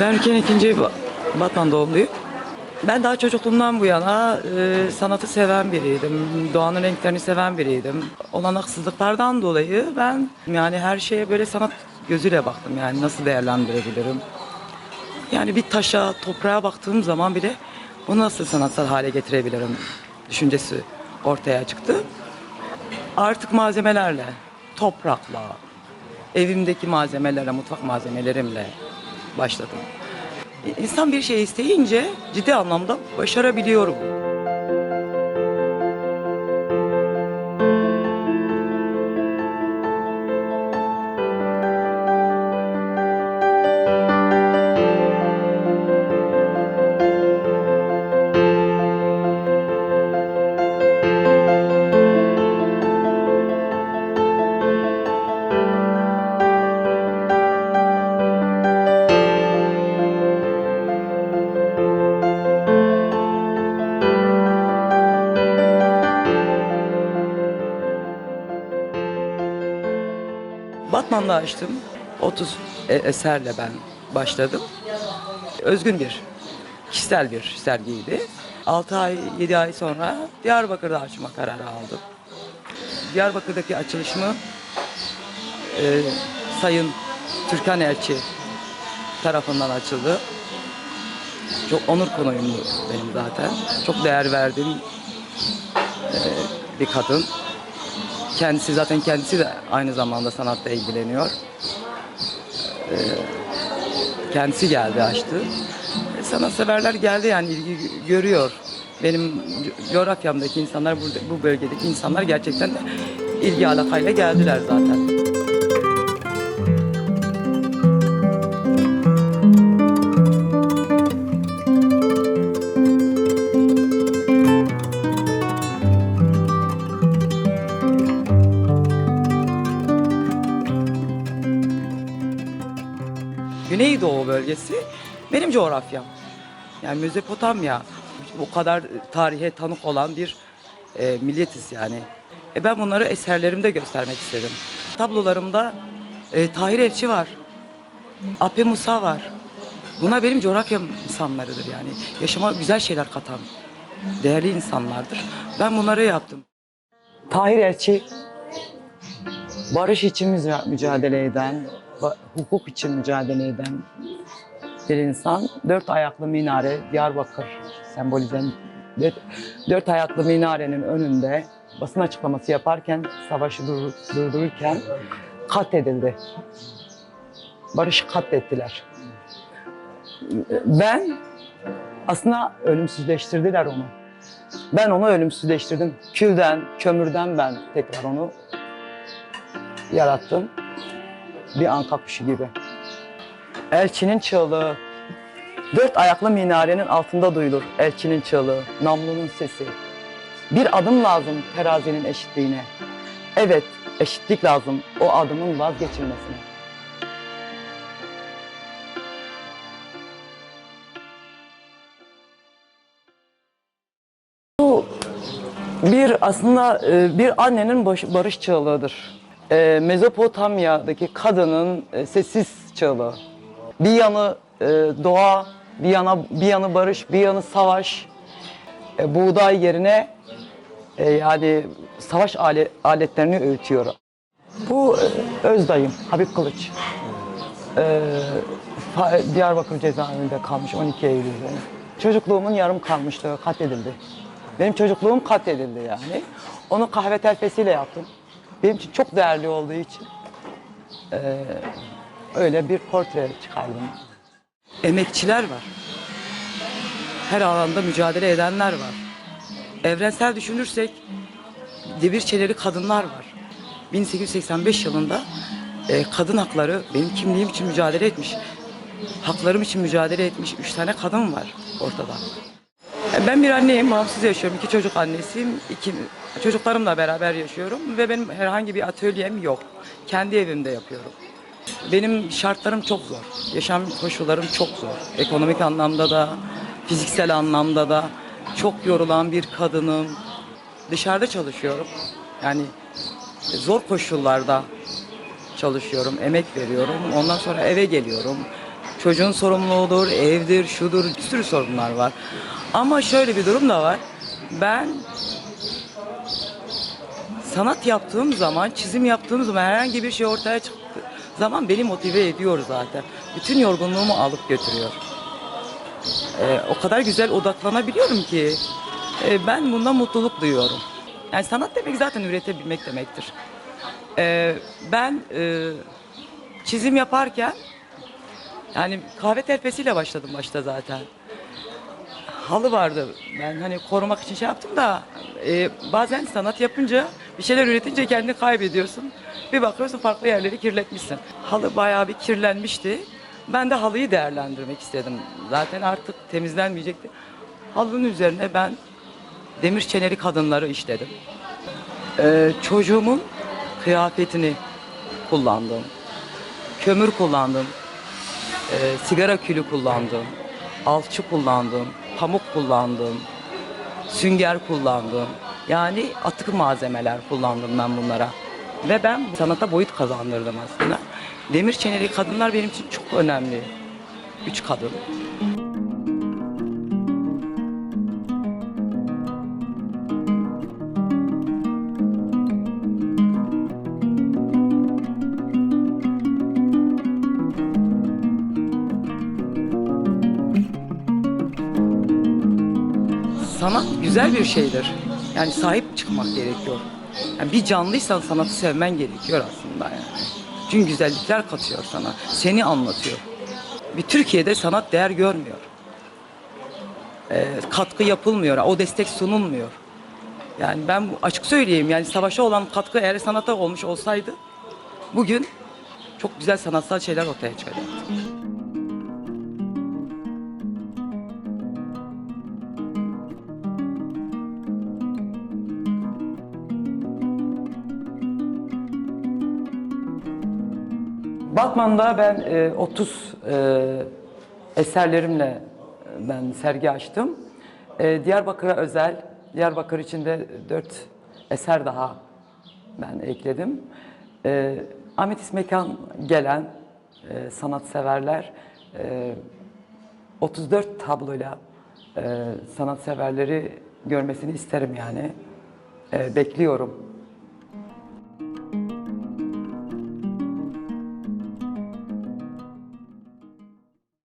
Ben ülkenin ikinci Ba- Batman doğumluyum. Ben daha çocukluğumdan bu yana e, sanatı seven biriydim. Doğanın renklerini seven biriydim. Olan haksızlıklardan dolayı ben yani her şeye böyle sanat gözüyle baktım. Yani nasıl değerlendirebilirim? Yani bir taşa, toprağa baktığım zaman bile bunu nasıl sanatsal hale getirebilirim düşüncesi ortaya çıktı. Artık malzemelerle, toprakla, evimdeki malzemelerle, mutfak malzemelerimle başladım. İnsan bir şey isteyince ciddi anlamda başarabiliyorum. Açtım. 30 e- eserle ben başladım. Özgün bir, kişisel bir sergiydi. 6 ay, 7 ay sonra Diyarbakır'da açma kararı aldım. Diyarbakır'daki açılışımı e, Sayın Türkan Elçi tarafından açıldı. Çok onur konuğum benim zaten. Çok değer verdiğim e, bir kadın. Kendisi zaten kendisi de aynı zamanda sanatla ilgileniyor. Ee, kendisi geldi açtı. E, Sanatseverler geldi yani ilgi görüyor. Benim co- coğrafyamdaki insanlar burada bu bölgedeki insanlar gerçekten ilgi alakayla geldiler zaten. Güneydoğu bölgesi benim coğrafyam. Yani Mezopotamya o kadar tarihe tanık olan bir e, milletiz yani. E ben bunları eserlerimde göstermek istedim. Tablolarımda e, Tahir Elçi var. Ape Musa var. Buna benim coğrafyam insanlarıdır yani. Yaşama güzel şeyler katan değerli insanlardır. Ben bunları yaptım. Tahir Elçi barış için müca- mücadele eden, hukuk için mücadele eden bir insan. Dört ayaklı minare, Diyarbakır sembolize dört, dört ayaklı minarenin önünde basın açıklaması yaparken, savaşı dur- durdururken katledildi. Barışı katlettiler. Ben aslında ölümsüzleştirdiler onu. Ben onu ölümsüzleştirdim. Külden, kömürden ben tekrar onu yarattım. Bir anka kuşu gibi. Elçinin çığlığı. Dört ayaklı minarenin altında duyulur elçinin çığlığı, namlunun sesi. Bir adım lazım terazinin eşitliğine. Evet, eşitlik lazım o adımın vazgeçilmesine. Bu bir aslında e, bir annenin barış çığlığıdır. E, Mezopotamya'daki kadının e, sessiz çığlığı. Bir yanı e, doğa, bir yana bir yanı barış, bir yanı savaş. E, buğday yerine e, yani savaş ale- aletlerini öğütüyor. Bu e, Özdayım, Habib Kılıç. E, Diyarbakır cezaevinde kalmış 12 Eylül'de. Çocukluğumun yarım kalmıştı, katledildi. Benim çocukluğum katledildi yani. Onu kahve telfesiyle yaptım. Benim için çok değerli olduğu için e, öyle bir portre çıkardım. Emekçiler var. Her alanda mücadele edenler var. Evrensel düşünürsek devir çeleri kadınlar var. 1885 yılında e, kadın hakları benim kimliğim için mücadele etmiş. Haklarım için mücadele etmiş üç tane kadın var ortada. Ben bir anneyim, bağımsız yaşıyorum. İki çocuk annesiyim. İki, çocuklarımla beraber yaşıyorum ve benim herhangi bir atölyem yok. Kendi evimde yapıyorum. Benim şartlarım çok zor. Yaşam koşullarım çok zor. Ekonomik anlamda da, fiziksel anlamda da çok yorulan bir kadınım. Dışarıda çalışıyorum. Yani zor koşullarda çalışıyorum, emek veriyorum. Ondan sonra eve geliyorum. çocuğun sorumluluğudur, evdir, şudur, bir sürü sorunlar var. Ama şöyle bir durum da var. Ben sanat yaptığım zaman, çizim yaptığım zaman herhangi bir şey ortaya çıktığı zaman beni motive ediyor zaten. Bütün yorgunluğumu alıp götürüyor. Ee, o kadar güzel odaklanabiliyorum ki e, ben bundan mutluluk duyuyorum. Yani sanat demek zaten üretebilmek demektir. Ee, ben e, çizim yaparken yani kahve telpesiyle başladım başta zaten. Halı vardı. Ben hani korumak için şey yaptım da e, bazen sanat yapınca bir şeyler üretince kendini kaybediyorsun. Bir bakıyorsun farklı yerleri kirletmişsin. Halı bayağı bir kirlenmişti. Ben de halıyı değerlendirmek istedim. Zaten artık temizlenmeyecekti. Halının üzerine ben demir çeneli kadınları işledim. Ee, çocuğumun kıyafetini kullandım. Kömür kullandım. Ee, sigara külü kullandım. Alçı kullandım. Pamuk kullandım. Sünger kullandım. Yani atık malzemeler kullandım ben bunlara. Ve ben sanata boyut kazandırdım aslında. Demir çeneli kadınlar benim için çok önemli. Üç kadın. Sanat güzel bir şeydir. Yani sahip çıkmak gerekiyor. Yani bir canlıysan sanatı sevmen gerekiyor aslında yani. Çünkü güzellikler katıyor sana. Seni anlatıyor. Bir Türkiye'de sanat değer görmüyor. Ee, katkı yapılmıyor. O destek sunulmuyor. Yani ben açık söyleyeyim yani savaşa olan katkı eğer sanata olmuş olsaydı bugün çok güzel sanatsal şeyler ortaya çıkacaktı. Batman'da ben e, 30 e, eserlerimle e, ben sergi açtım. E, Diyarbakır'a özel, Diyarbakır içinde 4 eser daha ben ekledim. E, Ametis Mekan gelen e, sanatseverler e, 34 tabloyla e, sanatseverleri görmesini isterim yani. E, bekliyorum.